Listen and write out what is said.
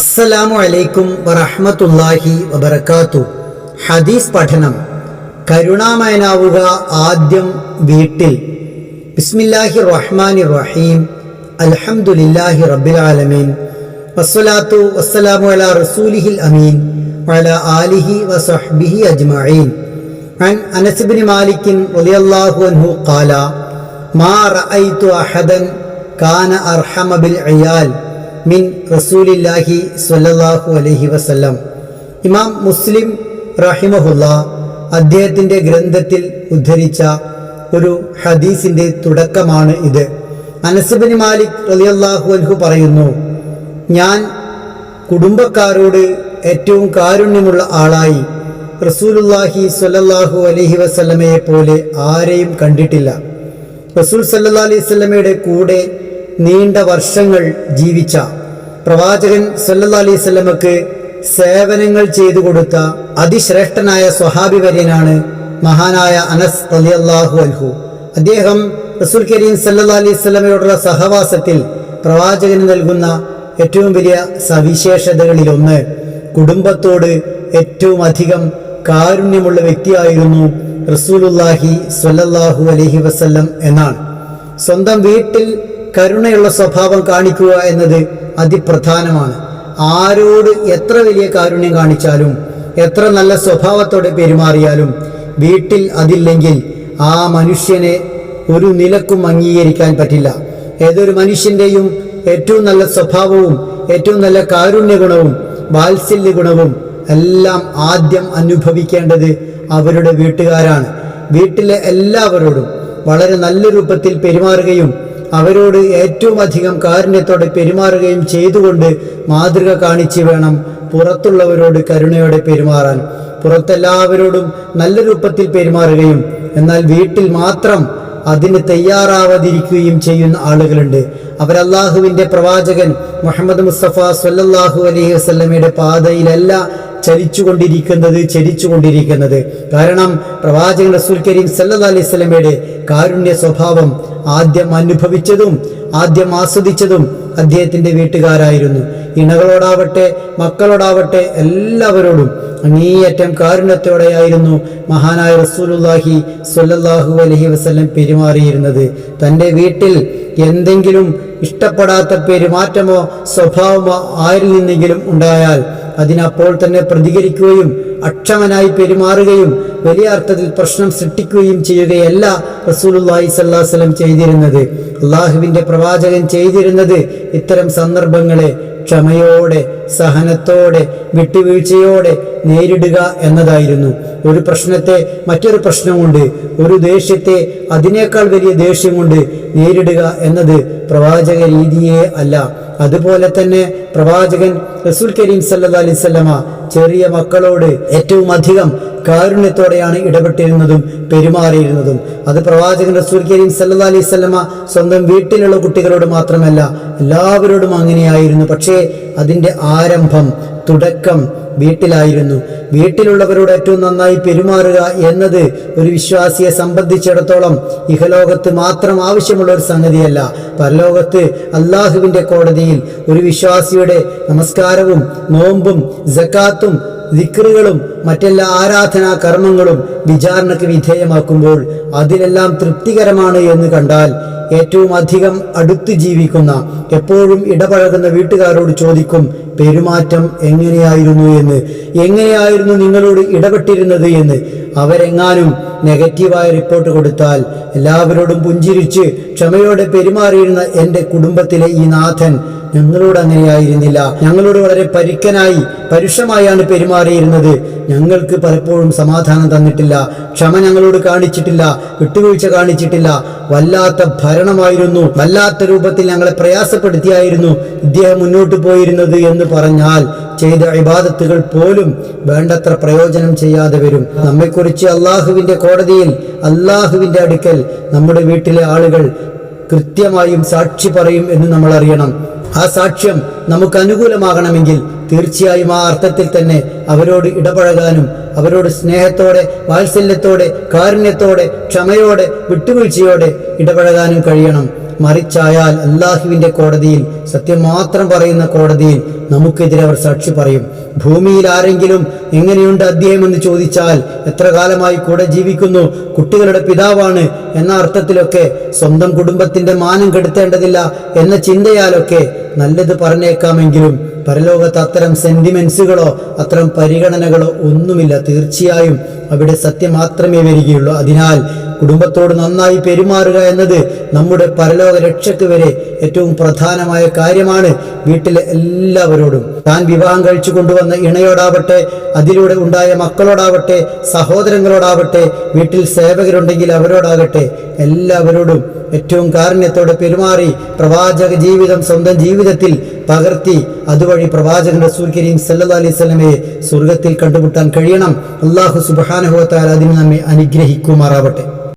അസ്സലാമു അലൈക്കും വറഹ്മത്തുള്ളാഹി വബർക്കാത്തു ഹദീസ് പഠനം കരുണാമയനാവുക ആദ്യം വീട്ടിൽ ബിസ്മില്ലാഹി റഹ്മാനി റഹീം അൽഹംദുലില്ലാഹി റബ്ബിൽ ആലമീൻ വസ്സലാത്തു വസ്സലാമു അലാ റസൂലിഹിൽ അമീൻ വഅലാ ആലിഹി വസഹ്ബിഹി അജ്മഈൻ عن أنس بن مالك رضي الله عنه قال ما رأيت أحدا كان أرحم بالعيال മിൻ റസൂലില്ലാഹി സ്വല്ലല്ലാഹു അലഹി വസല്ലം. ഇമാം മുസ്ലിം റഹിമഹുല്ല അദ്ദേഹത്തിന്റെ ഗ്രന്ഥത്തിൽ ഉദ്ധരിച്ച ഒരു ഹദീസിന്റെ തുടക്കമാണ് ഇത്. അനസബിൻ മാലിക് റളിയല്ലാഹു അൻഹു പറയുന്നു ഞാൻ കുടുംബക്കാരോട് ഏറ്റവും കാരുണ്യമുള്ള ആളായി റസൂലുല്ലാഹി സ്വല്ലല്ലാഹു അലഹി വസ്ലമയെ പോലെ ആരെയും കണ്ടിട്ടില്ല. റസൂൽ സല്ലാ അലൈഹി സ്വലമയുടെ കൂടെ നീണ്ട വർഷങ്ങൾ ജീവിച്ച പ്രവാചകൻ സല്ലല്ലാഹു അലൈഹി സേവനങ്ങൾ ചെയ്തു കൊടുത്ത അതിശ്രേഷ്ഠനായ സ്വഹാബി വര്യനാണ് മഹാനായ അനസ് റളിയല്ലാഹു അൽഹു അദ്ദേഹം റസൂൽ കരീം സല്ലാ അലൈഹി സഹവാസത്തിൽ പ്രവാചകന് നൽകുന്ന ഏറ്റവും വലിയ സവിശേഷതകളിലൊന്ന് കുടുംബത്തോട് ഏറ്റവും അധികം കാരുണ്യമുള്ള വ്യക്തിയായിരുന്നു റസൂലുല്ലാഹി സ്വല്ലല്ലാഹു അലൈഹി വസല്ലം എന്നാണ്. സ്വന്തം വീട്ടിൽ കരുണയുള്ള സ്വഭാവം കാണിക്കുക എന്നത് അതിപ്രധാനമാണ്. ആരോട് എത്ര വലിയ കാരുണ്യം കാണിച്ചാലും എത്ര നല്ല സ്വഭാവത്തോടെ പെരുമാറിയാലും വീട്ടിൽ അതില്ലെങ്കിൽ ആ മനുഷ്യനെ ഒരു നിലക്കും അംഗീകരിക്കാൻ പറ്റില്ല. ഏതൊരു മനുഷ്യന്റെയും ഏറ്റവും നല്ല സ്വഭാവവും ഏറ്റവും നല്ല കാരുണ്യ ഗുണവും വാത്സല്യ ഗുണവും എല്ലാം ആദ്യം അനുഭവിക്കേണ്ടത് അവരുടെ വീട്ടുകാരാണ്. വീട്ടിലെ എല്ലാവരോടും വളരെ നല്ല രൂപത്തിൽ പെരുമാറുകയും അവരോട് ഏറ്റവും അധികം കാരുണ്യത്തോടെ പെരുമാറുകയും ചെയ്തുകൊണ്ട് മാതൃക കാണിച്ച് വേണം പുറത്തുള്ളവരോട് കരുണയോടെ പെരുമാറാൻ. പുറത്തെല്ലാവരോടും നല്ല രൂപത്തിൽ പെരുമാറുകയും എന്നാൽ വീട്ടിൽ മാത്രം അതിന് തയ്യാറാവാതിരിക്കുകയും ചെയ്യുന്ന ആളുകളുണ്ട്. അവരല്ലാഹുവിന്റെ പ്രവാചകൻ മുഹമ്മദ് മുസ്തഫ സല്ലല്ലാഹു അലൈഹി വസല്ലമയുടെ പാതയിലല്ല ചലിച്ചുകൊണ്ടിരിക്കുന്നത് ചരിച്ചുകൊണ്ടിരിക്കുന്നത് കാരണം പ്രവാചകൻ റസൂൽ കരീം സല്ലാ അലൈഹി സ്വലമയുടെ കാരുണ്യ സ്വഭാവം ആദ്യം അനുഭവിച്ചതും ആദ്യം ആസ്വദിച്ചതും അദ്ദേഹത്തിന്റെ വീട്ടുകാരായിരുന്നു. ഇണകളോടാവട്ടെ മക്കളോടാവട്ടെ എല്ലാവരോടും അങ്ങേയറ്റം കാരുണ്യത്തോടെയായിരുന്നു മഹാനായ റസൂലുല്ലാഹി സ്വല്ലല്ലാഹു അലൈഹി വസല്ലം പെരുമാറിയിരുന്നത്. തന്റെ വീട്ടിൽ എന്തെങ്കിലും ഇഷ്ടപ്പെടാത്ത പെരുമാറ്റമോ സ്വഭാവമോ ആരിൽ നിന്നെങ്കിലും ഉണ്ടായാൽ അതിനപ്പോൾ തന്നെ പ്രതികരിക്കുകയും അക്ഷമനായി പെരുമാറുകയും വലിയ അർത്ഥത്തിൽ പ്രശ്നം സൃഷ്ടിക്കുകയും ചെയ്യുകയല്ല റസൂലുല്ലാഹി സല്ലാസ്ലം ചെയ്തിരുന്നത്. അള്ളാഹുവിന്റെ പ്രവാചകൻ ചെയ്തിരുന്നത് ഇത്തരം സന്ദർഭങ്ങളെ ക്ഷമയോടെ സഹനത്തോടെ വിട്ടുവീഴ്ചയോടെ നേരിടുക എന്നതായിരുന്നു. ഒരു പ്രശ്നത്തെ മറ്റൊരു പ്രശ്നമുണ്ട്. ഒരു ദേഷ്യത്തെ അതിനേക്കാൾ വലിയ ദേഷ്യം കൊണ്ട് നേരിടുക എന്നത് പ്രവാചക രീതിയെ അല്ല. അതുപോലെ തന്നെ പ്രവാചകൻ റസൂൽ കരീം സല്ലാ അലൈഹി ചെറിയ മക്കളോട് ഏറ്റവും അധികം കാരുണ്യത്തോടെയാണ് ഇടപെട്ടിരുന്നതും പെരുമാറിയിരുന്നതും. അത് പ്രവാചകൻ റസൂൽ കരീം സല്ലല്ലാഹു അലൈഹി വസല്ലമ സ്വന്തം വീട്ടിലുള്ള കുട്ടികളോട് മാത്രമല്ല എല്ലാവരോടും അങ്ങനെയായിരുന്നു. പക്ഷേ അതിന്റെ ആരംഭം തുടക്കം വീട്ടിലായിരുന്നു. വീട്ടിലുള്ളവരോട് ഏറ്റവും നന്നായി പെരുമാറുക എന്നത് ഒരു വിശ്വാസിയെ സംബന്ധിച്ചിടത്തോളം ഇഹലോകത്ത് മാത്രം ആവശ്യമുള്ള ഒരു സംഗതിയല്ല. പരലോകത്ത് അള്ളാഹുവിന്റെ കോടതിയിൽ ഒരു വിശ്വാസിയുടെ നമസ്കാരവും നോമ്പും ജക്കാത്തും ദിക്റുകളും മറ്റെല്ലാ ആരാധനാ കർമ്മങ്ങളും വിചാരണയ്ക്ക് വിധേയമാക്കുമ്പോൾ അതിലെല്ലാം തൃപ്തികരമാണ് എന്ന് കണ്ടാൽ ഏറ്റവും അധികം അടുത്ത് ജീവിക്കുന്ന എപ്പോഴും ഇടപഴകുന്ന വീട്ടുകാരോട് ചോദിക്കും പെരുമാറ്റം എങ്ങനെയായിരുന്നു എന്ന്? എങ്ങനെയായിരുന്നു നിങ്ങളോട് ഇടപെട്ടിരുന്നത് എന്ന്? അവരെങ്ങാനും നെഗറ്റീവായ റിപ്പോർട്ട് കൊടുത്താൽ എല്ലാവരോടും പുഞ്ചിരിച്ച് ക്ഷമയോടെ പെരുമാറിയിരുന്ന എന്റെ കുടുംബത്തിലെ ഈ നാഥൻ ഞങ്ങളോട് അങ്ങനെയായിരുന്നില്ല. ഞങ്ങളോട് വളരെ പരുക്കനായി പരുഷമായാണ് പെരുമാറിയിരുന്നത്. ഞങ്ങൾക്ക് പലപ്പോഴും സമാധാനം തന്നിട്ടില്ല. ക്ഷമ ഞങ്ങളോട് കാണിച്ചിട്ടില്ല. വിട്ടുവീഴ്ച കാണിച്ചിട്ടില്ല. വല്ലാത്ത ഭരണമായിരുന്നു. വല്ലാത്ത രൂപത്തിൽ ഞങ്ങളെ പ്രയാസപ്പെടുത്തിയായിരുന്നു ഇദ്ദേഹം മുന്നോട്ട് പോയിരുന്നത് എന്ന് പറഞ്ഞാൽ ചെയ്ത ഇബാദത്തുകൾ പോലും വേണ്ടത്ര പ്രയോജനം ചെയ്യാതെ വരും. നമ്മെക്കുറിച്ച് അള്ളാഹുവിന്റെ കോടതിയിൽ അള്ളാഹുവിന്റെ അടുക്കൽ നമ്മുടെ വീട്ടിലെ ആളുകൾ കൃത്യമായും സാക്ഷി പറയും എന്ന് നമ്മൾ അറിയണം ആ സാക്ഷ്യം നമുക്ക് അനുകൂലമാകണമെങ്കിൽ തീർച്ചയായും ആ അർത്ഥത്തിൽ തന്നെ അവരോട് ഇടപഴകാനും അവരോട് സ്നേഹത്തോടെ വാത്സല്യത്തോടെ കാരുണ്യത്തോടെ ക്ഷമയോടെ വിട്ടുവീഴ്ചയോടെ ഇടപഴകാനും കഴിയണം. മറിച്ചായാൽ അള്ളാഹുവിന്റെ കോടതിയിൽ സത്യം മാത്രം പറയുന്ന കോടതിയിൽ നമുക്കെതിരെ അവർ സാക്ഷി പറയും. ഭൂമിയിൽ ആരെങ്കിലും എങ്ങനെയുണ്ട് അദ്ദേഹം എന്ന് ചോദിച്ചാൽ എത്ര കാലമായി കൂടെ ജീവിക്കുന്നു കുട്ടികളുടെ പിതാവാണ് എന്ന അർത്ഥത്തിലൊക്കെ സ്വന്തം കുടുംബത്തിന്റെ മാനം കെടുത്തേണ്ടതില്ല എന്ന ചിന്തയാലൊക്കെ നല്ലത് പറഞ്ഞേക്കാമെങ്കിലും പരലോകത്ത് അത്തരം സെന്റിമെന്റ്സുകളോ അത്തരം പരിഗണനകളോ ഒന്നുമില്ല. തീർച്ചയായും അവിടെ സത്യം മാത്രമേ വരികയുള്ളൂ. അതിനാൽ കുടുംബത്തോട് നന്നായി പെരുമാറുക എന്നത് നമ്മുടെ പരലോക രക്ഷയ്ക്ക് വരെ ഏറ്റവും പ്രധാനമായ കാര്യമാണ് വീട്ടിലെ എല്ലാവരോടും. താൻ വിവാഹം കഴിച്ചു കൊണ്ടുവന്ന ഇണയോടാവട്ടെ അതിലൂടെ ഉണ്ടായ മക്കളോടാവട്ടെ സഹോദരങ്ങളോടാവട്ടെ വീട്ടിൽ സേവകരുണ്ടെങ്കിൽ അവരോടാകട്ടെ എല്ലാവരോടും ഏറ്റവും കാരുണ്യത്തോടെ പെരുമാറി പ്രവാചക ജീവിതം സ്വന്തം ജീവിതത്തിൽ പകർത്തി അതുവഴി പ്രവാചകൻ റസൂൽ കരീം സല്ലല്ലാഹു അലൈഹി സ്വലമയെ സ്വർഗത്തിൽ കണ്ടുമുട്ടാൻ കഴിയണം. അള്ളാഹു തആല അതിന് നമ്മെ അനുഗ്രഹിക്കുമാറാവട്ടെ.